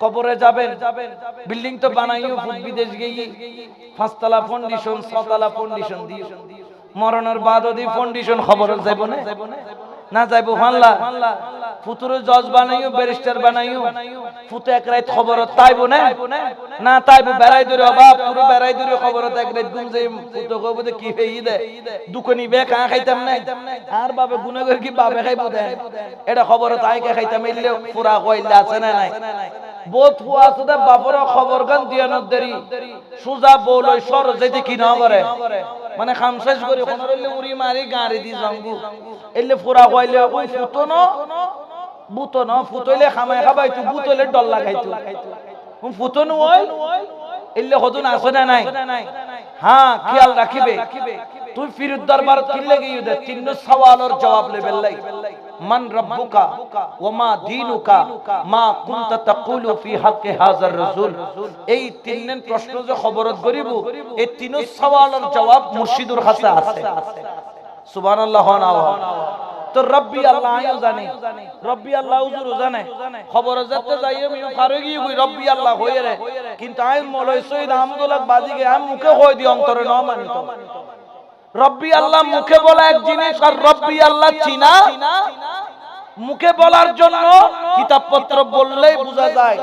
কবরে যাবেন, বিল্ডিং তো বানাইও বিদেশ গিয়ে পাঁচতলা ফাউন্ডেশন ছতলা ফাউন্ডেশন দিয়ে মরণের বাদ দি ফাউন্ডেশন খবর যাইব না? না যাইব হাল্লা ফুতুরে জজ বানাইও, ব্যারিস্টার বানাইও। ফুতে এক রাত খবর তাইবো না? না তাইব, বেড়াই দূরে অভাব পুরো বেড়াই দূরে খবর এক রাত গুম যাই, ফুতো যে কি হই দে দুকনি বে, কা খাইতাম না? আর বাবে গুনে করে কি বাবে খাইব দে এটা খবর তাই কে খাইতাম ইল্লে পুরা কইলা আছে না নাই? বোধ হুয়া আছে দে, বাপর খবর গান দিয়ানোর দেরি। সুজা বলই সর যেতে কি না করে? মানে খাম শেষ করে কোন উড়ি মারি গাড়ি দি জঙ্গু। এলে ফুরা কইলে, ওই ফুটো ন? বুতো ন ফুতইলে খামাই খাবাই তু বুতইলে ডল লাগাইতো এলে হদুন আছে না নাই? হ্যাঁ খেয়াল রাখিবে তুই ফিরুদ দরবার গিয়ে দে তিন সওয়ালের জবাব লেবেল লাই। মান রব্বুকা ওমা দীনুকা মা কুনতা তাকুলু ফি হাক্কি হাজার রাসূল এই তিন প্রশ্ন যে খবরত করিব এই তিন সওয়ালের জবাব মুর্শিদুর কাছে আছে। সুবহানাল্লাহ না তো রব্বি আল্লাহ আয়ও জানে। রব্বি আল্লাহ জানে। খবর যেতে যাই আমি ফারে গিয়ে কই রব্বি আল্লাহ রে। কিন্তু আই মলয় সৈয়দ আহমদুল্লাহ আমি মুখে কই দি অন্তরে ন মানিত রব্বি আল্লাহ মুখে বলা এক জিনিস আর রব্বি আল্লাহ চিনা। মুখে বলার জন্য কিতাবপত্র বললেই বোঝা যায়।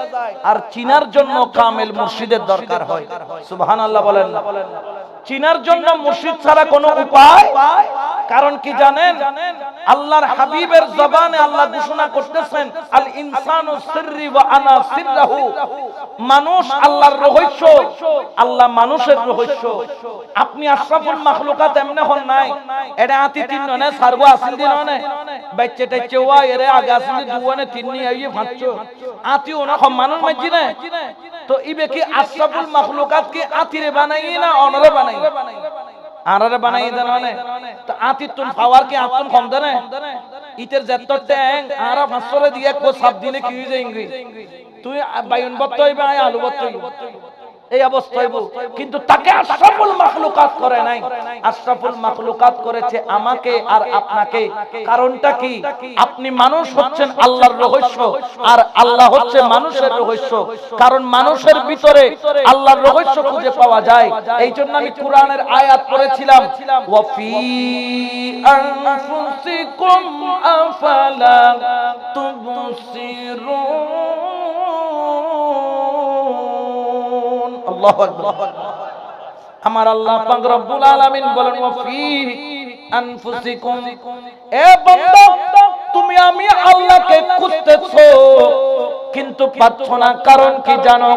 আর চিনার জন্য কামেল মুর্শিদের দরকার হয়। সুবহানাল্লাহ বলেন চিনার জন্য মুর্শিদ ছাড়া কোনো উপায়? কারণ কি জানেন? আল্লাহর হাবিবের জবানে আল্লাহ ঘোষণা করতেছেন, আল ইনসানু সিররি ওয়া আনা সিররাহু। মানুষ আল্লাহর রহস্য, আল্লাহ মানুষের রহস্য। আপনি আশরাফুল মাখলুকাত এমনে হন নাই। এটা আতি তিন ননে সারগো আসিল দিন ননে বাচ্চা টাচ্চা ওয়া এরে আগে আসিল দুয়ানে তিন নি আইয়ে ভাঁচছো আতি ওনা কম মানুষ মাঝি না তো ইবে কি আশরাফুল মাখলুকাত কি আতিরে বানাই না অনরে বানাই আনারে বানাই দেন মানে? তো আতি তুম পাওয়ার কি আতুন কম দেনে ইতের জেত্ত ট্যাং, আরা ফাঁসরে দিয়ে কো সাপ দিলে কি হয়ে যায় ইংরি তুই বাইন বত্তই বাই আলু বত্তই এই অবস্থায় কিন্তু তাকে আশরাফুল মাখলুকাত করে নাই। আশরাফুল মাখলুকাত করেছে আমাকে আর আপনাকে। কারণটা কি? আপনি মানুষ হচ্ছেন আল্লাহর রহস্য। আর আল্লাহ হচ্ছে মানুষের রহস্য। কারণ মানুষের ভিতরে আল্লাহর রহস্য খুঁজে পাওয়া যায়। এই জন্য আমি কোরআনের আয়াত পড়েছিলাম। ওয়াফি আনফুসিকুম আফালা তুবসিরুন আল্লাহু আমার আল্লাহ পাক রব্বুল আলামিন বলেন ওয়া ফি আনফুসিকুম। এ বান্দা, তুমি আমি আল্লাহকে খুঁজতেছো। কিন্তু পাচ্ছ না। কারণ কি জানো?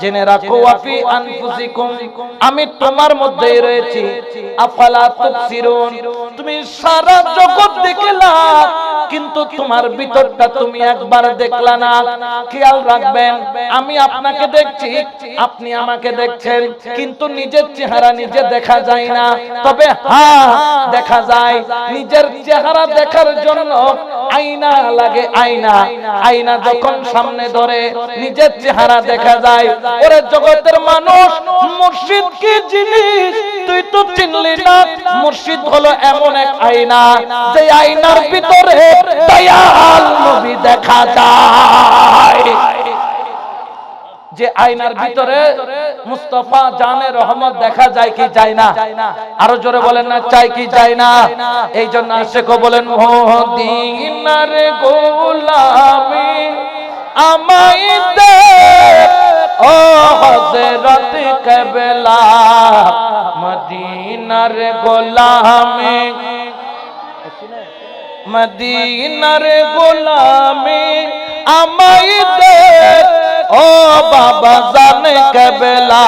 জেনে রাখো ওয়াফি আনফুসিকুম। আমি তোমার মধ্যেই রয়েছি। আফালা তুবসিরুন। তুমি সারা জগৎ দেখলা কিন্তু তোমার ভিতরটা তুমি একবার দেখলা না। খেয়াল রাখবেন আমি আপনাকে দেখছি আপনি আমাকে দেখছেন কিন্তু নিজের চেহারা নিজে দেখা যায় না। তবে হ্যাঁ দেখা যায়। নিজের চেহারা দেখার জন্য আয়না লাগে আয়না। আয়না যখন সামনে ধরে, নিজের চেহারা দেখা যায়। ওরে জগতের মানুষ, মুর্শিদ কি জিনিস? তুই তো চিনলি না, মুর্শিদ হলো এমন এক আয়না। যে আয়নার ভিতরে দয়াল নবী দেখা যায়। যে আয়নার ভিতরে মুস্তফা জানে রহমত দেখা যায় কি যায় না? আরও জোরে বলেন না চাই কি যায় না? এই জন্য আশেকো বলেন মদিনার গোলামি আমাই দে ও হযরত কেবলা, মদিনার গোলামি মদিনার গোলামি আমাই দে ও বাবা জানে কেবলা,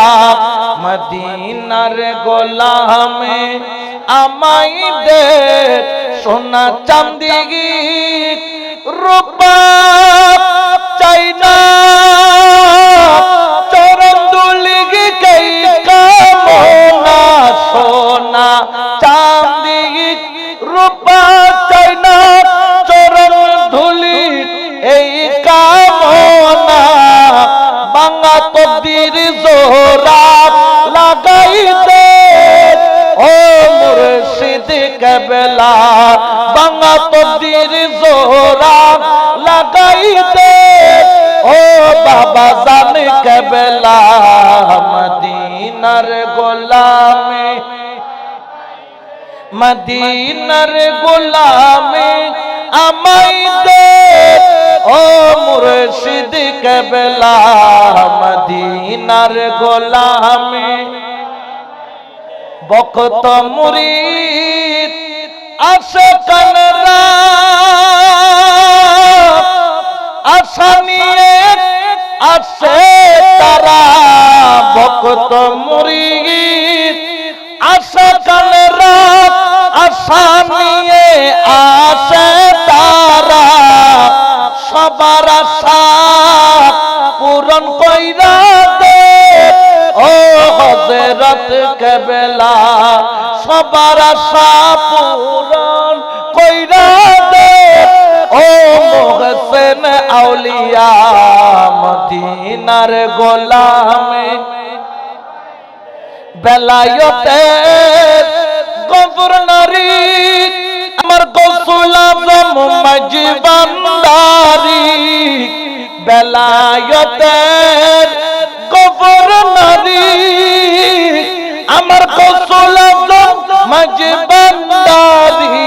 মদিনার গোলামে আমাই দে সোনা চান্দি রূপা, চাই না, চরণ দুলিগি কই কামনা সোনা চান্দি রূপা, চাই না, চরণ ধুলি এই কামনা জোরা লাগাইতে ও মুর্শিদ কেবলা, বাংলা তকদির জোরা লাগাইতে ও বাবা জান কেবেলা, মদিনার গোলামে। মদিনার গোলামে আমাই দে। ও মুর্শিদ কেবেলা, মদিনার গোলামে। বকত মুরিদ আসে কানরা আশা আসে তারা। বকত মুরিদ আশা কানরা আশা আসে সবার আশা পূরণ কইরা দে। ও হজরত কেবেলা, সবার আশা পূরণ কইরা দে। ও মোহসেন আউলিয়া, মদিনার গোলামে। বেলায়তে আমার গৌসুল আজম মজবান্দারি বেলায়তে গভর্নরি। আমার গৌসুল আজম মজবান্দারি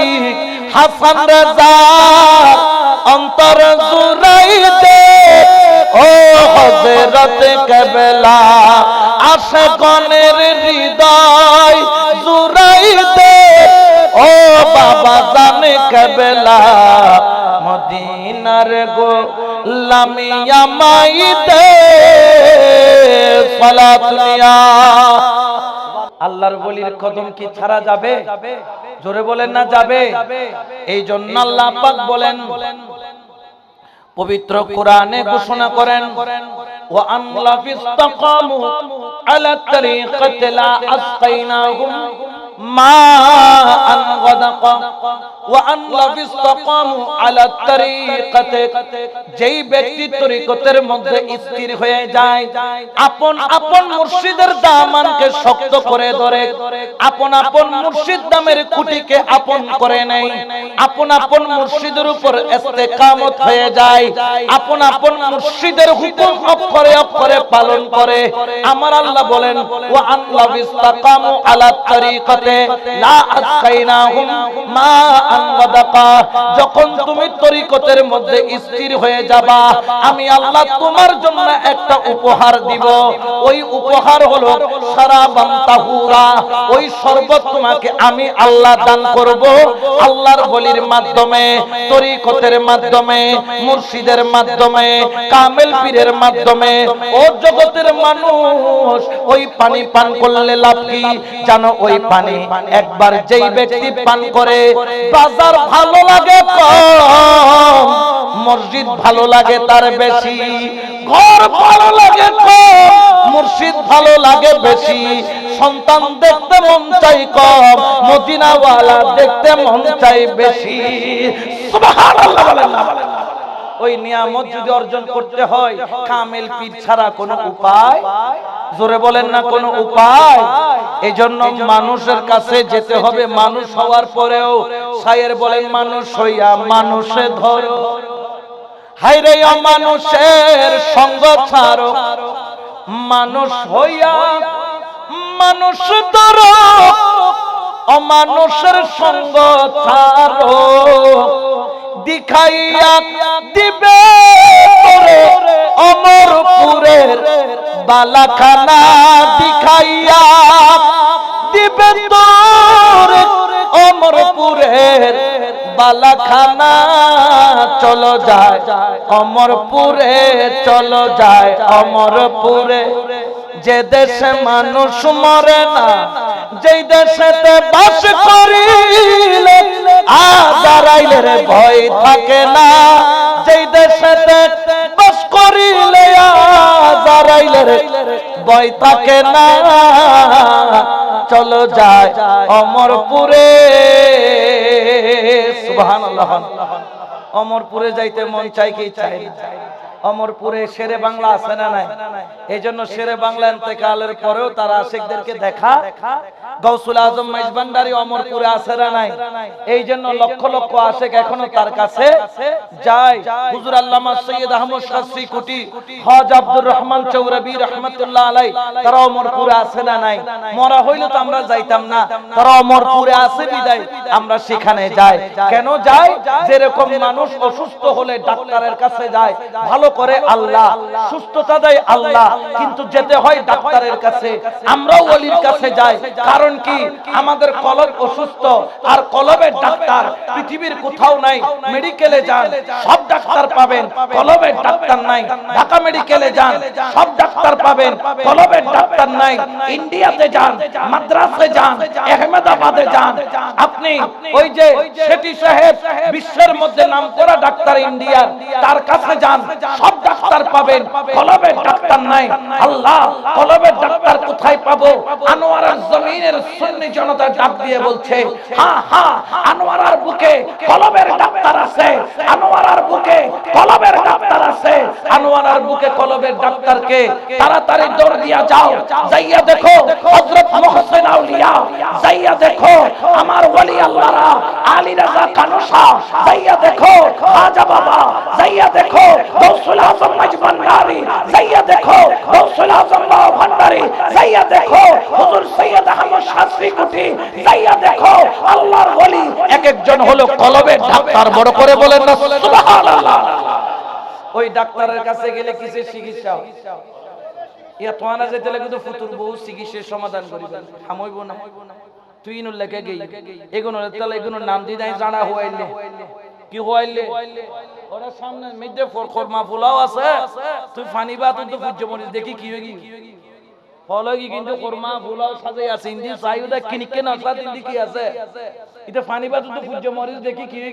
অন্তর জুরাইতে ও হজরত কেবলা আশে গনের হৃদয় জুরাইতে বাবা জানে কেবলা। মদিনার গো লামিয়া মাইতে সালাতুনিয়া আল্লাহর বলির কদম কি ছাড়া যাবে? জোরে বলেন না যাবে। এই জন্য আল্লাহ পাক বলেন পবিত্র কোরআনে ঘোষণা করেন ওয়া আনলা ফিস্তাকামু আলা তরিকাতি লা আসকাইনাহুম শক্ত করে ধরে, আপন আপন মুর্শিদ নামের খুঁটিকে আপন করে নেয়, আপন আপন মুর্শিদের উপর ইস্তেকামত হয়ে যায়, আপন আপন মুর্শিদের হুকুম অক্ষরে অক্ষরে পালন করে। আমার আল্লাহ বলেন, ওয়া বিস্তাকামু আলা তরিকাতে যখন তুমি তরিকতের মধ্যে স্থির হয়ে যাবা, আমি আল্লাহ তোমার জন্য একটা উপহার দিব। ওই উপহার হলো সারাবান তাহুরা। ওই শরবত তোমাকে আমি আল্লাহ দান করব আল্লাহর বলির মাধ্যমে, তরিকতের মাধ্যমে, মুর্শিদের মাধ্যমে, কামেল পীরের মাধ্যমে। ও জগতের মানুষ, ওই পানি পান করলে লাভ কি? জানো ওই পানি একবার যেই ব্যক্তি পান করে বাজার ভালো লাগে কম মসজিদ ভালো লাগে তার বেশি। ঘর ভালো লাগে কম মুর্শিদ ভালো লাগে বেশি। সন্তান দেখতে মন চাই কম। মদিনাওয়ালা দেখতে মন চাই বেশি। সুবহানাল্লাহ বলেন না বলেন না। ওই নিয়ামত যদি অর্জন করতে হয় কামেল পীর ছাড়া কোনো উপায়? জোরে বলেন না কোনো উপায়? এই জন্য মানুষের কাছে যেতে হবে মানুষ হওয়ার পরেও। সায়ের বলেন মানুষ হইয়া মানুষে ধরো। হাইরে মানুষের সঙ্গ ছাড়ো। মানুষ হইয়া মানুষ ধরো। অমানুষের সঙ্গ ছাড়ো। দিখাইয়া দিবে অমরপুরের বালাখানা দিখাইয়া দিবে তোরে অমরপুরের বালাখানা। চলো যায় অমরপুরে, চলো যায় অমরপুরে। যে দেশে মানুষ মরে না, যেই দেশেতে বাস করিলে আদারাইলে রে ভয় থাকে না, যেই দেশেতে বাস করিলে আদারাইলে রে ভয় থাকে না চলো যায় অমরপুরে, সুবহানাল্লাহ অমরপুরে যাইতে মন চাই কি চাই না? অমরপুরে শেরে বাংলা আছে না নাই? এই জন্য শেরে বাংলা এতেকালের পরেও তারা আশেকদেরকে দেখা। গৌসুল আজম মাইজবান্ডারি অমরপুরে আছে না নাই? এই জন্য লক্ষ লক্ষ আশেক এখনও তার কাছে যায়। হুজুর আল্লামা সৈয়দ আহমদ শাস্ত্রী কুটি হজ আব্দুর রহমান চৌরাবি রহমতুল্লাহ আলাই তারা অমরপুরে আছে না নাই? মরা হইলে তো আমরা যাইতাম না। তারা অমরপুরে আছে বিদায়, আমরা সেখানে যাই। কেন যাই? যেরকম মানুষ অসুস্থ হলে ডাক্তারের কাছে যায়, ভালো করে আল্লাহ সুস্থতা দেয় আল্লাহ। কিন্তু যেতে হয় ডাক্তারের কাছে। আমরাও ওলির কাছে যাই। কারণ কি? আমাদের কলব অসুস্থ। আর কলবের ডাক্তার পৃথিবীর কোথাও নাই। মেডিকেলে যান। সব ডাক্তার পাবেন। কলবের ডাক্তার নাই। ঢাকা মেডিকেলে যান। সব ডাক্তার পাবেন। কলবের ডাক্তার নাই। ইন্ডিয়াতে যান। মাদ্রাসে যান। আহমেদাবাদে যান। আপনি ওই যে শেটি সাহেব বিশ্বের মধ্যে নাম করা ডাক্তার ইন্ডিয়ার। তার কাছে যান। সব ডাক্তার পাবেন, কলবের ডাক্তার নাই। আল্লাহ, কলবের ডাক্তার কোথায় পাবো? আনোয়ারের জমিনের সুন্নি জনতা ডাক দিয়ে বলছে হ্যাঁ হ্যাঁ আনোয়ারার বুকে কলবের ডাক্তার আছে, আনোয়ারার বুকে কলবের ডাক্তার আছে, আনোয়ারার বুকে কলবের ডাক্তারকে তাড়াতাড়ি দৌড় দিয়া যাও, যাইয়া দেখো হযরত মুহসিন আউলিয়া, যাইয়া দেখো আমার ওলি আল্লাহরা, আলী রাজা কানুসা, যাইয়া দেখো খাজা বাবা, যাইয়া দেখো গৌসুল আজম মজবান্ডারি যাইয়া দেখো গৌসুল আজম ভান্ডারি যাইয়া দেখো, হুজুর সৈয়দ আহমদ শাস্ত্রী কুটি যাইয়া দেখো, আল্লাহর ওলি, এক একজন হলো কলবের ডাক্তার, বড় করে বলেন না, সুবহানাল্লাহ। ওই ডাক্তারের কাছে গেলে কিসের চিকিৎসা? ইয়া তোয়ানা যেতে লাগে তো ফুতুর বহু চিকিৎসার সমাধান করিবেন হামইব না। তুই লেখে গেই। এগুনোর তাহলে এগুনোর নাম দি নাই জানা হইলে কি হইলে? ওরা সামনে মিদ্দে খরমা ফুলাও আছে। তুই ফানি বা, তুই তো পূজ্য মরিস দেখি কি হয়ে ফলো কি কিন্তু খরমা ফুলাও সাজাই আছে। ইন্দি চাইও কিনিকে নসলা সাথ কি আছে? এটা ফানি বা, তুই তো পূজ্য মরিস দেখি কি হই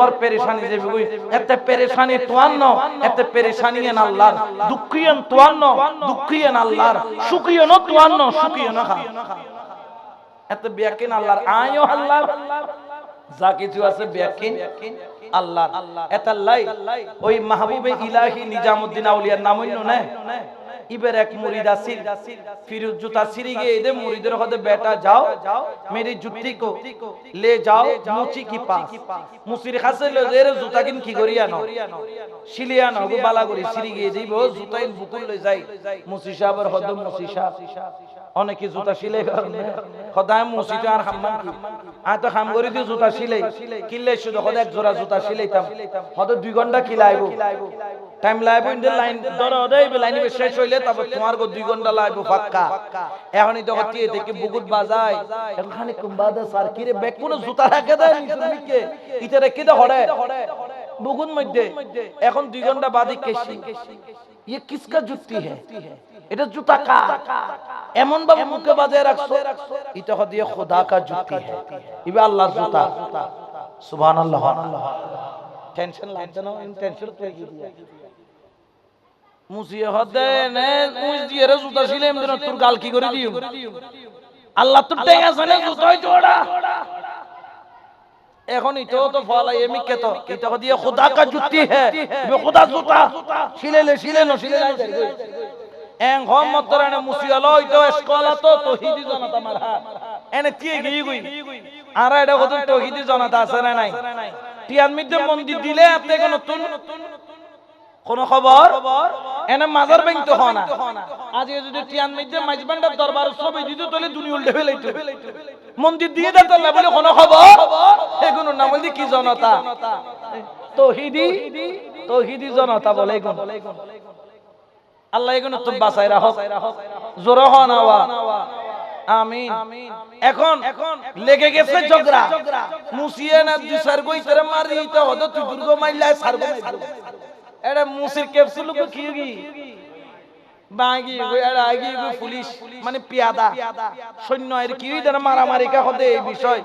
পেরেশানি গুই এতে পেরেশানি তোয়ার ন এতে আল্লাহর। দুঃখিয়ান তোয়ার ন দুঃখিয়ান আল্লাহর। সুখিয়ান তোয়ার ন সুখিয়ান আল্লাহর। আল্লাহর। যা কিছু আছে ব্যাকিন আল্লাহ এতাল্লাই, ওই মাহবুবে ইলাহি নিজামুদ্দিন আউলিয়ার নাম হইল না। ইবের এক মুরিদ আসিল। ফিরুজ জুতা সিরি গিয়ে এদের মুরিদের বেটা, যাও মেরি জুতি কো, লে যাও, মুচি কি পাস? মুসির খাসে লে এর জুতা কিন কি করিয়া ন শিলিয়া ন বালা করি সিরি গিয়ে দিব জুতাইন বুকুল লই যাই। মুসি সাহেবের হদম মুসি সাহেব, অনেকে জুতা শিলে খদায় আর হাম্মাম কি? আর তো হাম করি দিও, জুতা শিলে কিনলে শুধু হদ এক জোড়া জুতা শিলাইতাম হদ দুই ঘণ্টা কিলাইব টাইম লাইব ইন লাইন ধরো দেই লাইন শেষ হইলে তারপর তোমার গো দুই ঘন্টা লাইব পাক্কা এখনই তো হতি থেকে বুকুট বাজায় এখানে কুম্বাদা সার কি রে ব্যাগ কোন জুতা রাখে দেয় নিচে ইতে রেখে দে হড়ে বুকুট মধ্যে এখন দুই ঘন্টা বাদে কেশি ये किसका जुत्ती है এটা জুতা কা এমন ভাবে মুখে বাজায় রাখছো এটা হদিয়ে খোদা কা জুতি है ইবে আল্লাহ জুতা সুবহানাল্লাহ টেনশন লাগছে না টেনশন তো কি দিয়া মুসিয়ে হদে নে মুস দিয়ে গাল কি করে দিও এখন ইতো তো ফলাই এমি কেতো ইতো দিয়ে খুদা কা জুতি হে। এং হম মতরানে মুসিয়ালো ইতো এসকলা তো তহিদি জনতা এনে টিয়ে গই গই। আর আছে না নাই? টিয়ার মধ্যে মন্দির দিলে আপনি নতুন কোন খবর? এনে মাজার ব্যাংক তো হনা আজকে যদি টিয়ান মধ্যে মাইজবান্ডার দরবার সবই দিত তাহলে দুনিয়া উল্টে ফেলাইতো। মন্দির দিয়ে দিত না বলে কোন খবর? এগুলো নাম বলি কি জনতা? তহিদি? তহিদি জনতা বলে এগুন আল্লাহ এগুলো তুমি বাঁচাই রাখো। জোর হন আওয়া আমিন। এখন এখন লেগে গেছে ঝগড়া। মুসিয়ে না দুই সার গই তেরে মারি তো হদ তুই দুর্গ মাইলা সার গো এটা মুসির ক্যাপসুল কি কি বাগি এটা আগি পুলিশ মানে পিয়াদা সৈন্য এর কি দেন মারামারি কা হদে এই বিষয়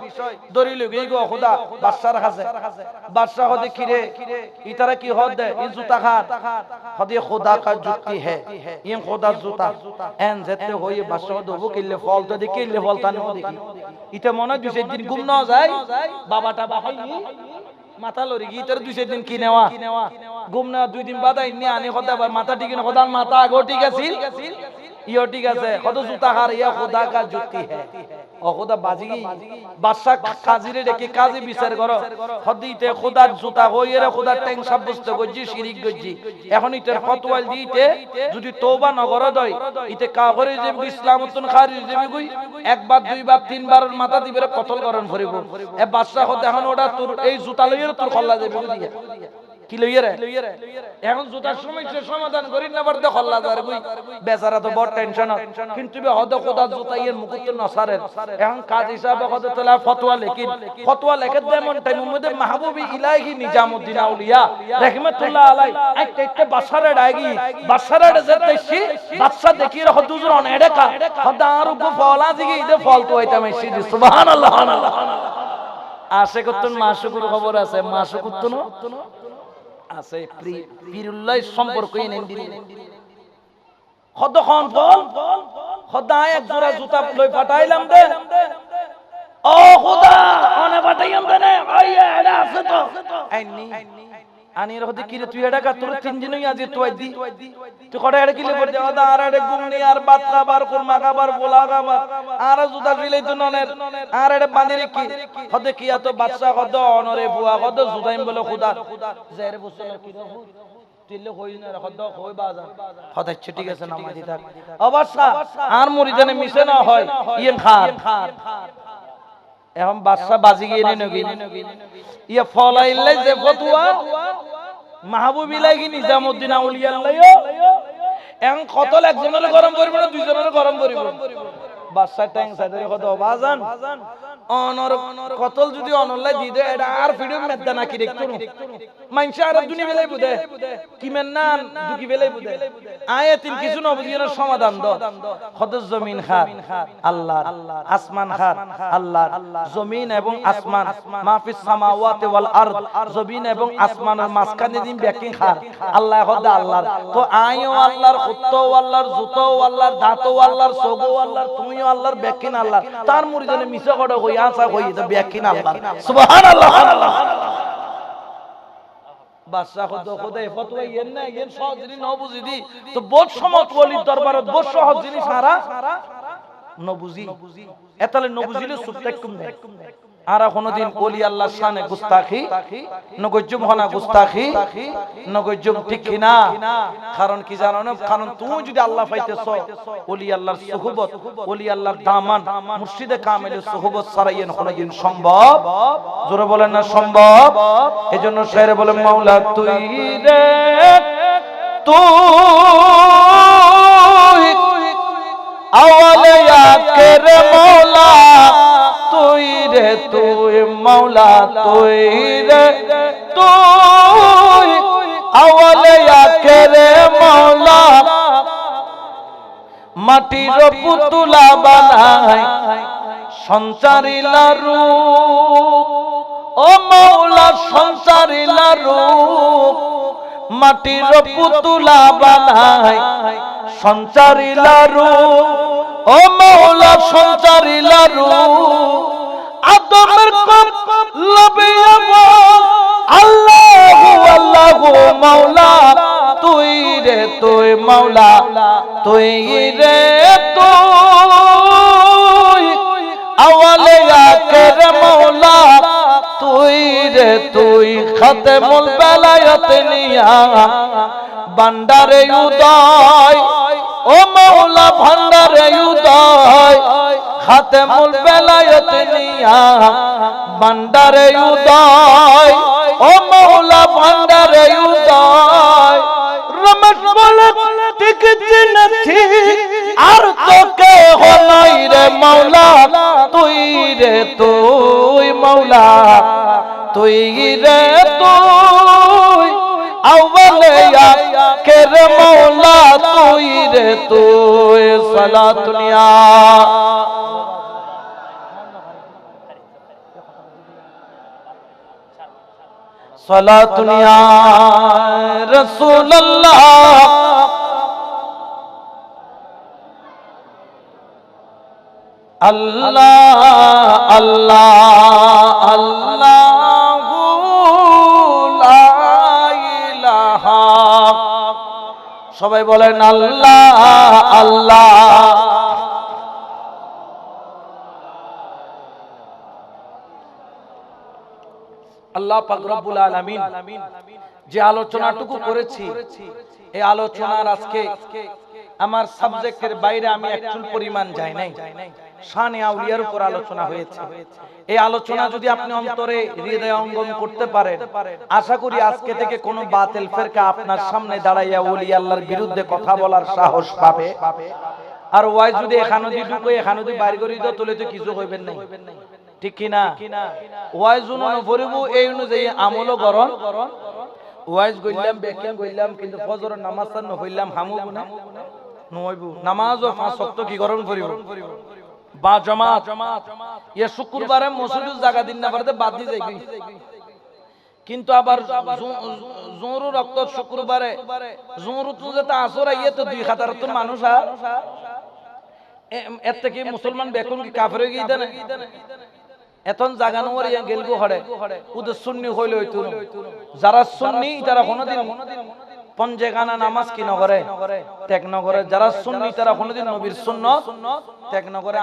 দরি লগে গো খোদা বাদশার কাছে বাদশা হদে কিরে ইতারা কি হদ দে ই জুতা খাত হদে খোদা কা জুতি হে ইন খোদা জুতা এন যেতে হই বাদশা হদে বো কিলে ফল তো দেখি কিলে ফল তানে দেখি ইটা মনে দুই দিন ঘুম না যায় বাবাটা বাহাই মাথা দুই দুই দিন আনি মাথা ঠিক মাথা ঠিক আছে ইয়ো ঠিক আছে কত জুতা হার ইয়া খোদা কা জুতি হে ও খোদা বাজি বাদশা কাজিরে ডেকে কাজী বিচার করো। খদিতে খোদার জুতা হইরে খোদার ট্যাং সাব্যস্ত গজ্জি। শিরিক গজ্জি এখন ইতের দিতে যদি তওবা নগর ইতে কাগরে যে ইসলাম উত্তন খারিজ দেবে কই একবার দুইবার তিনবার মাথা দিবে কতল করন ফরিব এ বাদশা হতে এখন ওটা তোর এই জুতা লইরে তোর খল্লা দেবে কি লইয়ে রে? এখন জুতার সমস্যার সমাধান করি না পারতে খল্লা যার বই। বেচারা তো বড় টেনশন কিন্তু বে হদ খোদা জুতা ইয়ের মুকুত নসারের। এখন কাজ হিসাবে হদ তোলা ফতোয়া লেখিন ফতোয়া লেখে যেমন টাইম মধ্যে মাহবুবি ইলাহি নিজামউদ্দিন আউলিয়া রহমাতুল্লাহ আলাই একটা একটা বাসারে ডাগি বাসারে যেতেছি বাদশা দেখি রে হদ হুজুর অন এডেকা হদ আর গো ফলা জিগি ইদে ফল তো হইতা মেসি সুবহানাল্লাহ সুবহানাল্লাহ। আশে করতুন মাসুকুর খবর আছে। মাসুকুত্তুন আছে পীরুল্লাহ সম্পর্ক কতক্ষণ ফল সদায় এক জোড়া জুতা লৈ পাঠাইলাম দে। ও খোদা অনে পাঠাইলাম দে আইয়া এটা আছে তো। আইনি। আনি রহদি কি তুই এটা কা তোর তিন দিনই আজি তুই দি তুই কটা এটা কিলে পড়ে আর এটা গুমনি আর বাত খাবার কুরমা খাবার পোলা খাবার আর জুতা ফিলাই তো ননের। আর এটা বাঁধি কি? কি? এত বাচ্চা কত অনরে বুয়া কত জুতাইম বলে খুদা। জেরে বসে কি রে তিলে হই না হদ হই বাজার হদ আচ্ছা ঠিক আছে নামাজি থাক। অবশ্যা আর মরিদানে মিশে না হয়। ইয়েন এখন বাদশা বাজি গিয়ে ইয়া ফলাইলে যে ফতুয়া মাহবুবি ইলাহি নিজামউদ্দিন আউলিয়াল্লাহ এখন কতল একজনের গরম করিব না দুইজনের গরম করব? সমাধান জমিন আল্লাহ আসমান আল্লাহ জমিন এবং আসমান জমিন এবং আসমানের মাঝখানে দিন ব্যাকিং আল্লাহ খোদা আল্লাহর। তো আইও আল্লাহর কুত্তো আল্লাহর জুতো আল্লাহর দাঁতো আল্লাহর সগো আল্লাহর, তুমিও আল্লাহর ব্যাকিং আল্লাহ। তার মুরিদানে মিশা কড়া হই আসা হই এটা ব্যাকিং আল্লাহ। সুবহানাল্লাহ আল্লাহ। বাদশাহ খোদা ফতোয়া ইয়েন না ইয়েন সহজ জিনিস ন বুঝি দি। তো বহুত সমত ওলির দরবারত বহুত সহজ জিনিস সারা। ন বুঝি এতালে ন বুঝিলে সুপ্তাক কুম দেয় আর কোনদিন ওলি আল্লাহর শানে গুস্তাখি নগজ্জুম হনা গুস্তাখি নগজ্জুম ঠিক কিনা? কারণ কি জানো না? কারণ তুমি যদি আল্লাহ পাইতেছ, ওলি আল্লাহর সুহবত, ওলি আল্লাহর দামান, মুর্শিদে কামেলের সুহবত সারাইয়েন কোনদিন সম্ভব? জোরে বলেন না সম্ভব? এজন্য শেরে বলে, মাওলা, তুই রে, তুই আওয়ালে আকের তুই মৌলা তুই রে, তুই আওয়ালে আকের মৌলা মাটির পুতুলা বানাই সঞ্চারিলা রূপ ও মৌলা সঞ্চারিলা রূপ মাটির পুতুলা বানাই সঞ্চারিলা রূপ ও মৌলা সঞ্চারিলা রূপ আদমের কপ লবে আল্লাহ আল্লাহ মৌলা তুই রে, তুই মৌলা তুই রে, তুই আওয়ালে আকের মৌলা তুই রে, তুই খাতেমুল বেলায়ত নিয়া। বান্ডারে উদয়, ও মৌলা ভান্ডারে উদয় খাতেমুল বেলায়ত নিয়া বান্ডারে উদয়। ও মৌলা ভান্ডারে উদয়। রমেশ বলে, ঠিক চিনেছি, আর তোকে হলাই রে মৌলা তুই রে, তুই মৌলা তুই রে, তুই আউ্বালে রে মৌলা তুই রে, তুই সালাতুনিয়া সালাতুনিয়া রাসূলুল্লাহ। আল্লাহ আল্লাহ আল্লাহ সবাই বলেন আল্লাহ আল্লাহ। আল্লাহ পাক রব্বুল আলামিন যে আলোচনাটুকু করেছি এই আলোচনার আজকে আমার সাবজেক্টের বাইরে আমি একচুল পরিমাণ যাই নাই। শানে আউলিয়ার উপর আলোচনা হয়েছে। এই আলোচনা যদি আপনি অন্তরে হৃদয় করতে পারেন আশা করি আজকে থেকে কোনো বাতিল ফেরকা আপনার সামনে দাঁড়াইয়া ওলি আল্লাহর বিরুদ্ধে কথা বলার সাহস পাবে। আর ওয়াই যদি এখানে ঢুকে বাইর করি তো তুলে তো কিছু হইবেন নাই। ঠিক কি না ওয়াই জুন নভরিব এই অনুযায়ী আমলও গরম ওয়াইজ গইলাম বেকিং গইলাম, কিন্তু ফজরের নামাজ তার নহইলাম হামু গুনা নইব। নামাজ ও পাঁচ ওয়াক্ত কি গরম করিব বা জামাত। ইয়া শুক্রবারে মসজিদ জায়গা দিন না পারতে বাদ দিয়ে যাই কিন্তু আবার জোরু রক্ত শুক্রবারে জোরু তো যেটা আসর আইয়ে তো দুই হাজার তো মানুষ আর এর থেকে মুসলমান বেকুন কি কাফের হয়ে গিয়ে এখন জাগানো ওর ইয়া হরে উদের সুন্নি হইল হইতো যারা সুন্নি তারা কোনদিন পঞ্জেগানা নামাজ কি নগরে? ত্যাগ নগরে? যারা সুন্নি তারা কোনদিন নবীর সুন্নত? ত্যাগ নগরে